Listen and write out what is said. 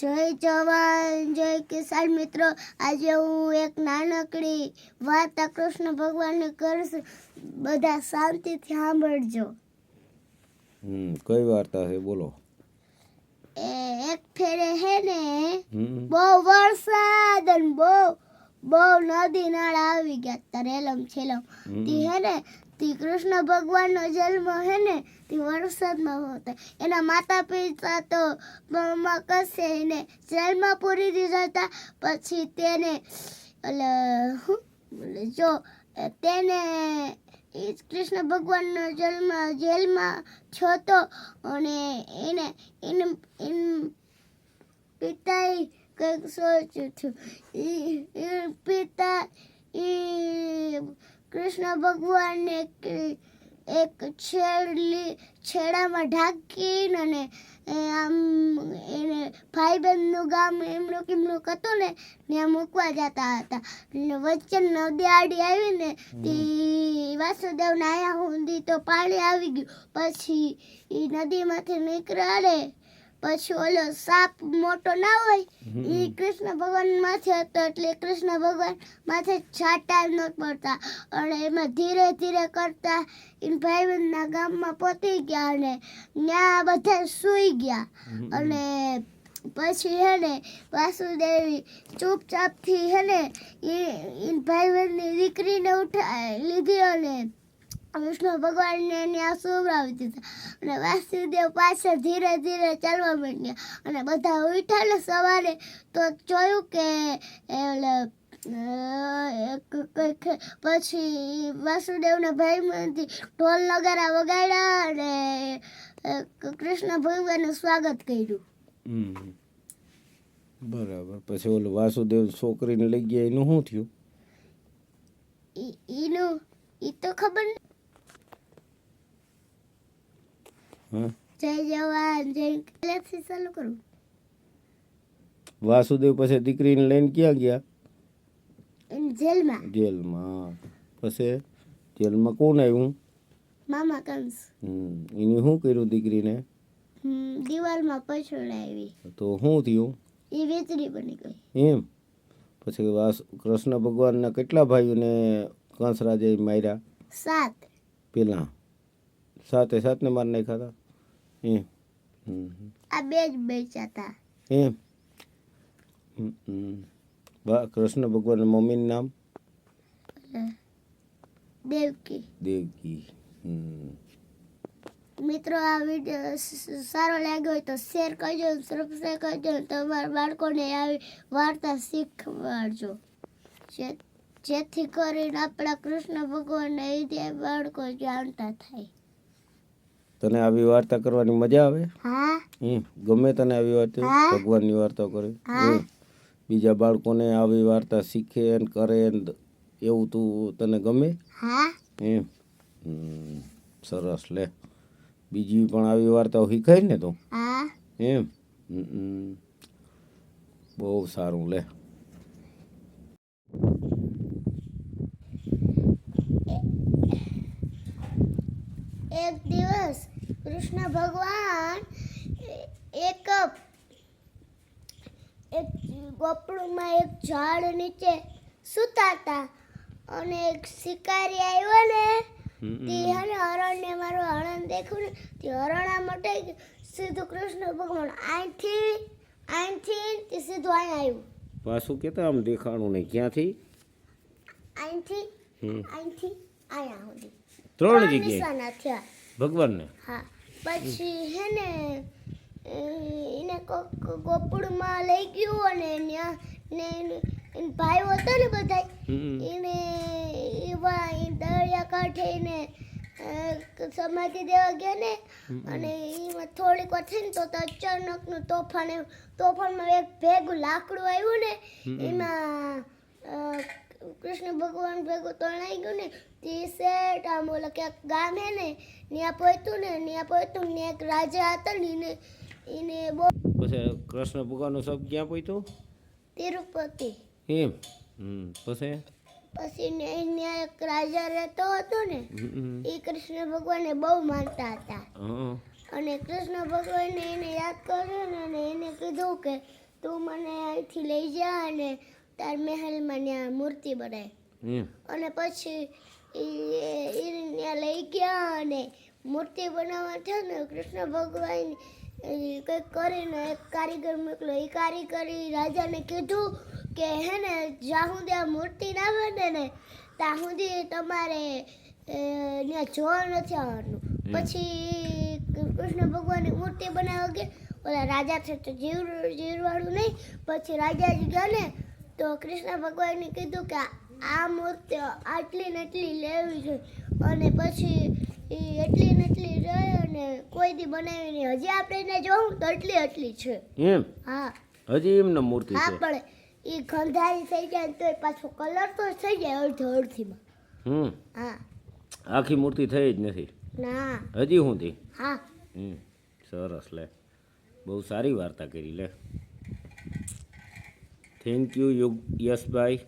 જય જવાન જય કિસાન મિત્રો. આજે હું એક નાનકડી વાત કૃષ્ણ ભગવાનને કરીશ. બધા શાંતિથી સાંભળજો. હમ કઈ વાર્તા છે બોલો. એ એક ફેરે હે ને બહુ વરસાદ અને બહુ બહુ નદી નાળા આવી ગયા તરેલમ છેલમ. તે હે ને તે કૃષ્ણ ભગવાનનો જન્મ હે ને તી વરસાદમાં હોતા એના માતા પિતા તો કસે એને જેલમાં પૂરી દીધા હતા પછી તેને એટલે બોલે જો તેને કૃષ્ણ ભગવાનનો જન્મ જેલમાં છતો તો અને એને એને એન પિતાએ કંઈક સોચ્યું ઈ પિતા એ કૃષ્ણ ભગવાનને એક છેડલી છેડામાં ઢાંકીને અને આમ એને ભાઈબંધનું ગામ એમનું કેમનું હતું ને ત્યાં મૂકવા જતા હતા. ને વચ્ચે નદી આડી આવીને તે વાસુદેવને આયા સુધી તો પાણી આવી ગયું. પછી એ નદીમાંથી નીકળે પછી ઓલો સાપ મોટો ના હોય એ કૃષ્ણ ભગવાન માથે હતો એટલે કૃષ્ણ ભગવાન માથે છાંટા ન પડતા. અને એમાં ધીરે ધીરે કરતા એ ભાઈબંધના ગામમાં પહોંચી ગયા અને ત્યાં બધા સૂઈ ગયા. અને પછી હે ને વાસુદેવી ચૂપચાપથી હે ને એ એ ભાઈબંધની દીકરીને ઉઠા લીધી અને કૃષ્ણ ભગવાનને ત્યાં સુવડાવી દીધા. અને વાસુદેવ પાછળ ધીરે ધીરે ચાલવા માંડ્યા. અને બધા ઉઠ્યા ને સવારે તો જોયું કે પછી વાસુદેવના ભાઈમાંથી ઢોલ નગારા વગાડ્યા અને કૃષ્ણ ભગવાનનું સ્વાગત કર્યું. બરાબર. પછી ઓલું વાસુદેવ છોકરીને લઈ ગયા એનું શું થયું? એનું એ ઈ તો ખબર ન- હા જય જવાન જય પહેલેથી ચાલુ કરું. વાસુદેવ પછી દીકરીને લઈને ક્યાં ગયા? જેલમાં. જેલમાં. પછી જેલમાં કોણ આવ્યું? મામા કંસ. હમ એને શું કર્યું દીકરીને? દિવાલમાં પછડાવી તો શું થયું? એ વેચરી બની ગઈ. એમ? પછી વાસ કૃષ્ણ ભગવાનના કેટલા ભાઈઓને કંસરાજે માર્યા? સાત. પેલા? સાતે સાતને મારી નાખ્યા હતા? એમ. આ બે જ બેચ્યા હતા એમ. કૃષ્ણ ભગવાન મમ્મીનું નામ? દેવકી. દેવકી. મિત્રો આ વીડિયો સારો લાગ્યો હોય તો શેર કરજો સબસ્ક્રાઈબ કરજો તમારા બાળકોને આવી વાર્તા શીખવાડજો. જેથી કરીને આપણા કૃષ્ણ ભગવાનના વિદ્યા બાળકો જાણતા થાય. તને આવી વાર્તા કરવાની મજા આવે? હમ ગમે તને આવી વાર્તા ભગવાનની વાર્તા કરે. બીજા બાળકોને આવી વાર્તા શીખે ને કરે એવું તું તને ગમે? એમ સરસ લે. બીજી પણ આવી વાર્તાઓ શીખાય ને તું? એમ. બહુ સારું લે. એક દિવસ કૃષ્ણ ભગવાન એક એક ગોપડુંમાં એક ઝાડ નીચે સૂતા હતા. અને એક શિકારી આવ્યો ને તે હે હરણને મારું હરણ દેખ્યું ને તે હરણા માટે સીધું કૃષ્ણ ભગવાન અહીંથી અહીંથી તે સીધું અહીં આવ્યું. પાછું કેતા આમ દેખાણું નહીં. ક્યાંથી? અહીંથી. અહીંથી આયા સુધી. ત્રણ જગ્યાએ? ભગવાનને? હા. પછી હે ને એને કોક ગોપડમાં લઈ ગયું અને ત્યાં ને એને હતો ને બધા એને એવા દરિયા કાંઠે એને અ, સમાધિ દેવા ગયા ને અને એમાં થોડીક વાર થઈ ને તો અચાનકનું તોફાન તોફાનમાં એક ભેગું લાકડું આવ્યું ને એમાં કૃષ્ણ ભગવાન ભેગું તણાઈ ગયું ને તે સેટ આમ ઓલા ક્યાંક ગામ હે ને ત્યાં પહોંચ્યું ને ત્યાં પહોંચ્યું ને એક રાજા હતા ને એને એને બહુ પછી કૃષ્ણ ભગવાનનો શબ્દ ક્યાં પહોંચ્યો તિરુપતિ. એમ? પછી? પછી ને ત્યાં એક રાજા રહેતો હતો ને. એ કૃષ્ણ ભગવાનને બહુ માનતા હતા. અને કૃષ્ણ ભગવાને એને યાદ કર્યો ને એને કીધું કે તું મને અહીંથી લઈ જા અને તાર મહેલમાં ત્યાં મૂર્તિ બનાવી અને પછી એ ત્યાં લઈ ગયા અને મૂર્તિ બનાવવા થયો ને કૃષ્ણ ભગવાન કંઈક કરીને એક કારીગર મોકલો એ કારીગરી રાજાને કીધું કે હે ને જ્યાં સુધી આ મૂર્તિ ના બને ને ત્યાં સુધી તમારે ત્યાં જોવા નથી આવવાનું. પછી કૃષ્ણ ભગવાનની મૂર્તિ બનાવવા ગયા. ઓલા રાજા છે તો જીવ જીવવાળું નહીં પછી રાજાજી ગયા ને તો કૃષ્ણ ભગવાને કીધું કે આ મૂર્તિ આટલી ને લેવી જોઈએ. અને પછી એ એટલી ને એટલી રહે અને કોઈ દી બનાવી નહીં. હજી આપણે એને જોઉં તો એટલી એટલી છે. એમ? હા. હજી એમને મૂર્તિ હા છે? પણ એ ગંધારી થઈ જાય તોય પાછો કલર તો થઈ જાય અડધો અડધીમાં. હમ. હા. આખી મૂર્તિ થઈ જ નથી? ના. હજી સુધી? હા. હમ સરસ લે. બહુ સારી વાર્તા કરી લે. થેન્ક યુ યુગ યશભાઈ